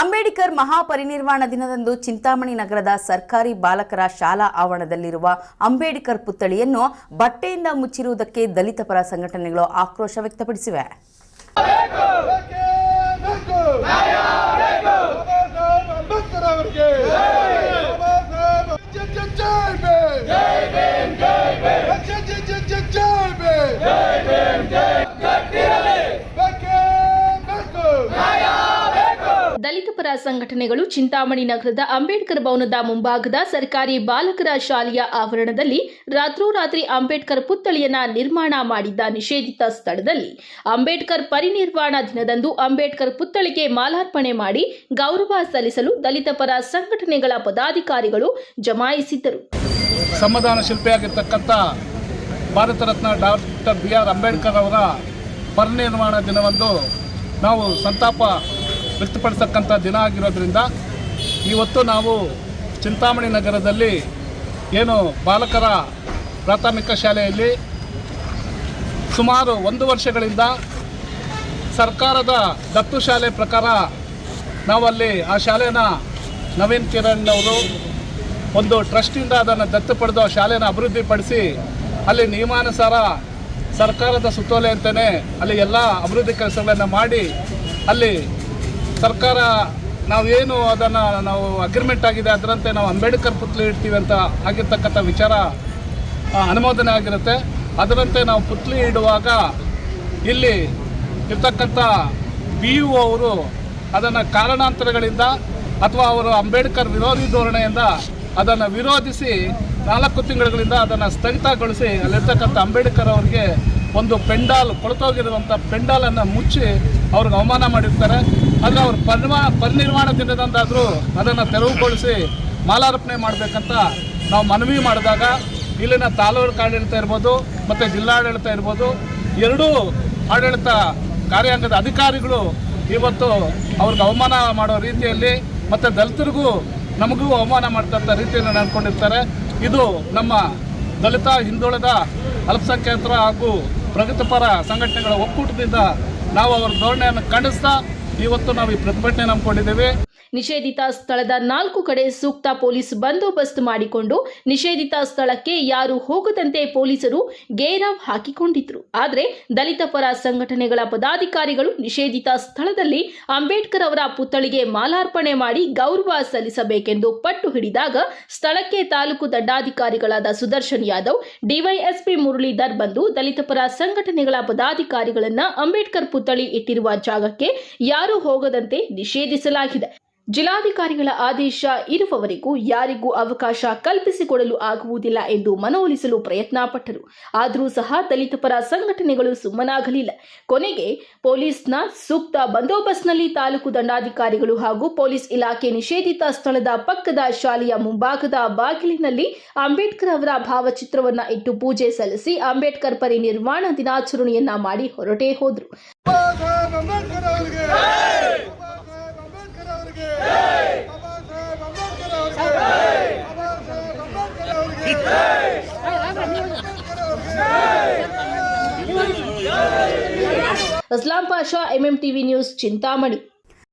ಅಂಬೇಡ್ಕರ್ ಮಹಾಪರಿನಿರ್ವಾಣ ದಿನದಂದು ಚಿಂತಾಮಣಿ ನಗರದ ಸರ್ಕಾರಿ ಬಾಲಕರ ಶಾಲಾ ಆವರಣದಲ್ಲಿರುವ ಅಂಬೇಡ್ಕರ್ ಪುತ್ಥಳಿಯನ್ನು ಬಟ್ಟೆಯಿಂದ ಮುಚ್ಚಿರುವುದಕ್ಕೆ ದಲಿತ ಪರ ಸಂಘಟನೆಗಳು ಆಕ್ರೋಶ ವ್ಯಕ್ತಪಡಿಸಿವೆ ದಲಿತ ಪರ ಸಂಘಟನೆಗಳು ಚಿಂತಾಮಣಿ ನಗರದ ಅಂಬೇಡ್ಕರ್ ಭವನದ ಮುಂಭಾಗದ ಸರ್ಕಾರಿ ಬಾಲಕರ ಶಾಲೆಯ ಆವರಣದಲ್ಲಿ ರಾತ್ರೋರಾತ್ರಿ ಅಂಬೇಡ್ಕರ್ ಪುತ್ಥಳಿಯನ್ನ ನಿರ್ಮಾಣ ಮಾಡಿದ್ದ ನಿಷೇಧಿತ ಸ್ಥಳದಲ್ಲಿ ಅಂಬೇಡ್ಕರ್ ಪರಿನಿರ್ವಾಣ ದಿನದಂದು ಅಂಬೇಡ್ಕರ್ ಪುತ್ಥಳಿಗೆ ಮಾಲಾರ್ಪಣೆ ಮಾಡಿ ಗೌರವ ಸಲ್ಲಿಸಲು ದಲಿತ ಪರ ಸಂಘಟನೆಗಳ ಪದಾಧಿಕಾರಿಗಳು ಜಮಾಯಿಸಿದ್ದರು. ಸಂವಿಧಾನ ಶಿಲ್ಪಿಯಾಗಿರ್ತಕ್ಕಂಥ Bharat Ratna doctor B R Ambedkar ಅವರ ಪರಿನಿರ್ವಾಣ ದಿನವಂದು ನಾವು ಸಂತಾಪ ವ್ಯಕ್ತಪಡಿಸ್ತಕ್ಕಂಥ ದಿನ ಆಗಿರೋದ್ರಿಂದ ಇವತ್ತು ನಾವು ಚಿಂತಾಮಣಿ ನಗರದಲ್ಲಿ ಏನು ಬಾಲಕರ ಪ್ರಾಥಮಿಕ ಶಾಲೆಯಲ್ಲಿ ಸುಮಾರು ಒಂದು ವರ್ಷಗಳಿಂದ ಸರ್ಕಾರದ ದತ್ತು ಶಾಲೆ ಪ್ರಕಾರ ನಾವಲ್ಲಿ ಆ ಶಾಲೆನ ನವೀನ್ ಕಿರಣ್ ಅವರು ಒಂದು ಟ್ರಸ್ಟಿಂದ ಅದನ್ನು ದತ್ತು ಪಡೆದು ಆ ಶಾಲೆನ ಅಭಿವೃದ್ಧಿಪಡಿಸಿ ಅಲ್ಲಿ ನಿಯಮಾನುಸಾರ ಸರ್ಕಾರದ ಸುತ್ತೋಲೆ ಅಂತಲೇ ಅಲ್ಲಿ ಎಲ್ಲ ಅಭಿವೃದ್ಧಿ ಕೆಲಸಗಳನ್ನು ಮಾಡಿ ಅಲ್ಲಿ ಸರ್ಕಾರ ನಾವೇನು ಅದನ್ನು ನಾವು ಅಗ್ರಿಮೆಂಟ್ ಆಗಿದೆ, ಅದರಂತೆ ನಾವು ಅಂಬೇಡ್ಕರ್ ಪುತ್ಲಿ ಇಡ್ತೀವಿ ಅಂತ ಆಗಿರ್ತಕ್ಕಂಥ ವಿಚಾರ ಅನುಮೋದನೆ ಆಗಿರುತ್ತೆ. ಅದರಂತೆ ನಾವು ಪುತ್ಲಿ ಇಡುವಾಗ ಇಲ್ಲಿ ಇರ್ತಕ್ಕಂಥ ಬಿ ಯು ಅವರು ಅದನ್ನು ಕಾರಣಾಂತರಗಳಿಂದ ಅಥವಾ ಅವರು ಅಂಬೇಡ್ಕರ್ ವಿರೋಧಿ ಧೋರಣೆಯಿಂದ ಅದನ್ನು ವಿರೋಧಿಸಿ ನಾಲ್ಕು ತಿಂಗಳುಗಳಿಂದ ಅದನ್ನು ಸ್ಥಗಿತಗೊಳಿಸಿ ಅಲ್ಲಿರ್ತಕ್ಕಂಥ ಅಂಬೇಡ್ಕರ್ ಅವರಿಗೆ ಒಂದು ಪೆಂಡಾಲ್, ಕೊಳತೋಗಿರುವಂಥ ಪೆಂಡಾಲನ್ನು ಮುಚ್ಚಿ ಅವ್ರಿಗೆ ಅವಮಾನ ಮಾಡಿರ್ತಾರೆ. ಆದರೆ ಅವ್ರ ಪರಿಮಾ ಪರಿನಿರ್ವಾಣ ದಿನದಂದಾದರೂ ಅದನ್ನು ತೆರವುಗೊಳಿಸಿ ಮಾಲಾರ್ಪಣೆ ಮಾಡಬೇಕಂತ ನಾವು ಮನವಿ ಮಾಡಿದಾಗ ಇಲ್ಲಿನ ತಾಲೂಕು ಆಡಳಿತ ಇರ್ಬೋದು, ಮತ್ತು ಜಿಲ್ಲಾಡಳಿತ ಇರ್ಬೋದು, ಎರಡೂ ಆಡಳಿತ ಕಾರ್ಯಾಂಗದ ಅಧಿಕಾರಿಗಳು ಇವತ್ತು ಅವ್ರಿಗೆ ಅವಮಾನ ಮಾಡೋ ರೀತಿಯಲ್ಲಿ ಮತ್ತು ದಲಿತರಿಗೂ ನಮಗೂ ಅವಮಾನ ಮಾಡ್ತಂಥ ರೀತಿಯನ್ನು ನಡ್ಕೊಂಡಿರ್ತಾರೆ. ಇದು ನಮ್ಮ ದಲಿತ ಹಿಂದುಳಿದ ಅಲ್ಪಸಂಖ್ಯಾತರ ಹಾಗೂ ಪ್ರಗತಿಪರ ಸಂಘಟನೆಗಳ ಒಕ್ಕೂಟದಿಂದ ನಾವು ಅವರ ಧೋರಣೆಯನ್ನು ಖಂಡಿಸ್ತಾ ಇವತ್ತು ನಾವು ಈ ಪ್ರತಿಭಟನೆ ನಂಬ್ಕೊಂಡಿದ್ದೇವೆ. ನಿಷೇಧಿತ ಸ್ಥಳದ ನಾಲ್ಕು ಕಡೆ ಸೂಕ್ತ ಪೊಲೀಸ್ ಬಂದೋಬಸ್ತ್ ಮಾಡಿಕೊಂಡು ನಿಷೇಧಿತ ಸ್ಥಳಕ್ಕೆ ಯಾರು ಹೋಗದಂತೆ ಪೊಲೀಸರು ಗೇರಾವ್ ಹಾಕಿಕೊಂಡಿದ್ರು. ಆದರೆ ದಲಿತ ಪರ ಸಂಘಟನೆಗಳ ಪದಾಧಿಕಾರಿಗಳು ನಿಷೇಧಿತ ಸ್ಥಳದಲ್ಲಿ ಅಂಬೇಡ್ಕರ್ ಅವರ ಪುತ್ಥಳಿಗೆ ಮಾಲಾರ್ಪಣೆ ಮಾಡಿ ಗೌರವ ಸಲ್ಲಿಸಬೇಕೆಂದು ಪಟ್ಟು ಹಿಡಿದಾಗ ಸ್ಥಳಕ್ಕೆ ತಾಲೂಕು ದಂಡಾಧಿಕಾರಿಗಳಾದ ಸುದರ್ಶನ್ ಯಾದವ್, ಡಿವೈಎಸ್ಪಿ ಮುರಳೀಧರ್ ಬಂದು ದಲಿತ ಪರ ಸಂಘಟನೆಗಳ ಪದಾಧಿಕಾರಿಗಳನ್ನ ಅಂಬೇಡ್ಕರ್ ಪುತ್ಥಳಿ ಇಟ್ಟಿರುವ ಜಾಗಕ್ಕೆ ಯಾರು ಹೋಗದಂತೆ ನಿಷೇಧಿಸಲಾಗಿದೆ. ಜಿಲ್ಲಾಧಿಕಾರಿಗಳ ಆದೇಶ ಇರುವವರೆಗೂ ಯಾರಿಗೂ ಅವಕಾಶ ಕಲ್ಪಿಸಿಕೊಡಲು ಆಗುವುದಿಲ್ಲ ಎಂದು ಮನವೊಲಿಸಲು ಪ್ರಯತ್ನ ಪಟ್ಟರು ಆದರೂ ಸಹ ದಲಿತ ಪರ ಸಂಘಟನೆಗಳು ಸುಮ್ಮನಾಗಲಿಲ್ಲ. ಕೊನೆಗೆ ಪೊಲೀಸ್ನ ಸೂಕ್ತ ಬಂದೋಬಸ್ತ್ನಲ್ಲಿ ತಾಲೂಕು ದಂಡಾಧಿಕಾರಿಗಳು ಹಾಗೂ ಪೊಲೀಸ್ ಇಲಾಖೆ ನಿಷೇಧಿತ ಸ್ಥಳದ ಪಕ್ಕದ ಶಾಲೆಯ ಮುಂಭಾಗದ ಬಾಗಿಲಿನಲ್ಲಿ ಅಂಬೇಡ್ಕರ್ ಅವರ ಭಾವಚಿತ್ರವನ್ನ ಇಟ್ಟು ಪೂಜೆ ಸಲ್ಲಿಸಿ ಅಂಬೇಡ್ಕರ್ ಪರಿನಿರ್ವಾಣ ದಿನಾಚರಣೆಯನ್ನ ಮಾಡಿ ಹೊರಟೇ ಹೋದ್ರು. Aslam Pasha MM TV news Chintamani